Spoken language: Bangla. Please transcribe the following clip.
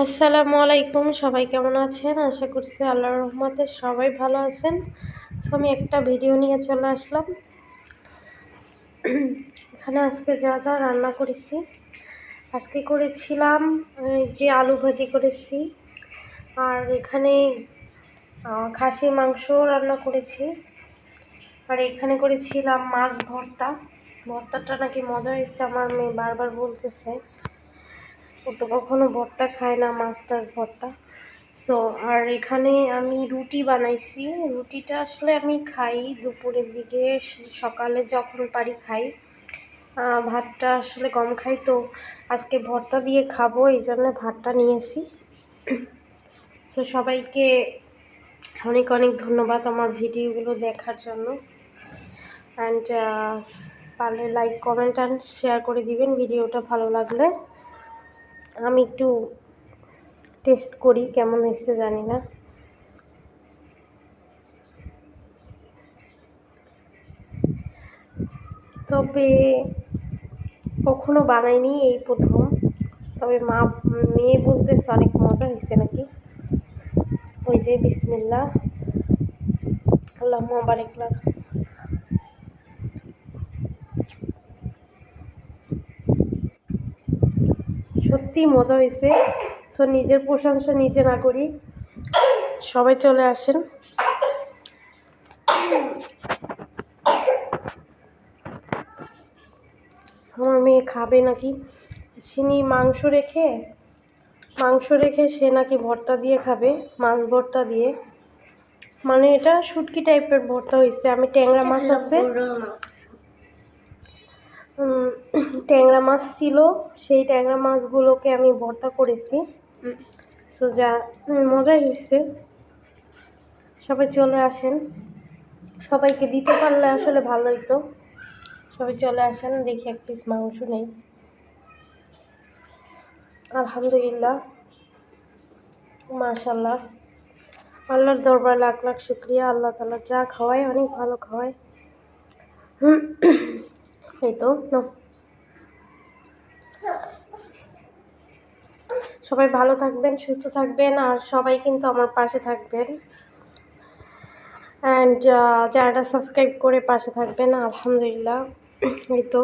আসসালামু আলাইকুম, সবাই কেমন আছেন? আশা করছি আল্লাহর রহমতে সবাই ভালো আছেন। আমি একটা ভিডিও নিয়ে চলে আসলাম। এখানে আজকে যা যা রান্না করেছি, আজকে করেছিলাম যে আলু ভাজি করেছি, আর এখানে খাসি মাংস রান্না করেছি। আর এখানে করেছিলাম মাছ ভর্তা। ভর্তাটা নাকি মজা হয়েছে, আমার মেয়ে বারবার বলতেছে। ও তো কখনো ভর্তা খায় না মাছ টাছ ভর্তা। সো আর এখানে আমি রুটি বানাইছি। রুটিটা আসলে আমি খাই দুপুরের দিকে, সকালে যখন পারি খাই। ভাতটা আসলে কম খাই তো আজকে ভর্তা দিয়ে খাব, এই জন্য ভাতটা নিয়েছি। সো সবাইকে অনেক অনেক ধন্যবাদ আমার ভিডিওগুলো দেখার জন্য। অ্যান্ড পারলে লাইক কমেন্ট অ্যান্ড শেয়ার করে দিবেন ভিডিওটা ভালো লাগলে। আমি একটু টেস্ট করি কেমন হয়েছে জানি না। তবে কখনো বানাইনি এই প্রথম। তবে মা, মেয়ে বলতেছে অনেক মজা হয়েছে নাকি? ওই যে বিসমিল্লা আল্লাহ বারেক লাখ সত্যিই মজা হয়েছে। সো নিজের প্রশংসা নিজে না করি, সবাই চলে আসেন। আমার মেয়ে খাবে নাকি? চিনি মাংস রেখে মাংস রেখে সে নাকি ভর্তা দিয়ে খাবে, মাছ ভর্তা দিয়ে। মানে এটা শুটকি টাইপের ভর্তা হয়েছে। আমি ট্যাংরা মাছ আছে। ট্যাংরা মাছ ছিল সেই ট্যাংরা মাছগুলোকে আমি ভর্তা করেছি। তো যা মজাই হয়েছে। সবাই চলে আসেন। সবাইকে দিতে পারলে আসলে ভালো হতো সবাই চলে আসেন দেখি এক পিস মাংস নেই। আলহামদুলিল্লাহ। মাশাল্লাহ আল্লাহর দরবার লাখ লাখ শুক্রিয়া। আল্লাহ তালা যা খাওয়ায় অনেক ভালো খাওয়ায়। এই তো সবাই ভালো থাকবেন, সুস্থ থাকবেন, আর সবাই কিন্তু আমার পাশে থাকবেন। অ্যান্ড যারা সাবস্ক্রাইব করে পাশে থাকবেন, আলহামদুলিল্লাহ, এই তো।